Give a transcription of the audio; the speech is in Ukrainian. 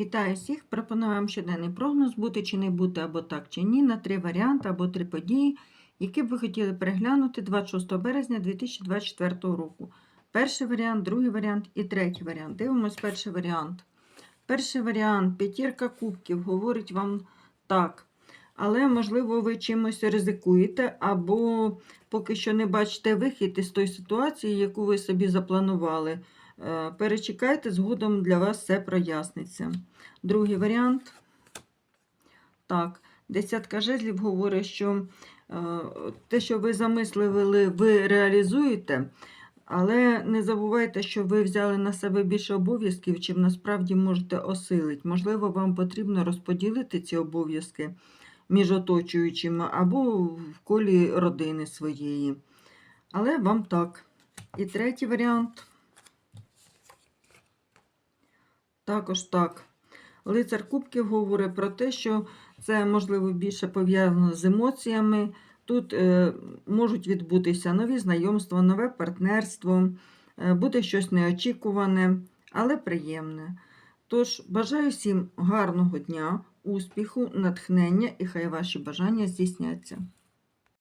Вітаю всіх! Пропоную вам щоденний прогноз бути чи не бути, або так чи ні, на три варіанти або три події, які б ви хотіли переглянути 26 березня 2024 року. Перший варіант, другий варіант і третій варіант. Дивимось перший варіант. Перший варіант п'ятірка кубків говорить вам так. Але, можливо, ви чимось ризикуєте, або поки що не бачите вихід із тої ситуації, яку ви собі запланували. Е, Перечекайте, згодом для вас все проясниться. Другий варіант. Так, десятка жезлів говорить, що е, те, що ви замислили, ви реалізуєте, але не забувайте, що ви взяли на себе більше обов'язків, чим насправді можете осилити. Можливо, вам потрібно розподілити ці обов'язки між оточуючими або в колі родини своєї. Але вам так. І третій варіант. Також так. Лицар Кубків говорить про те, що це, можливо, більше пов'язано з емоціями. Тут е, можуть відбутися нові знайомства, нове партнерство, е, буде щось неочікуване, але приємне. Тож, бажаю всім гарного дня, успіху, натхнення і хай ваші бажання здійсняться.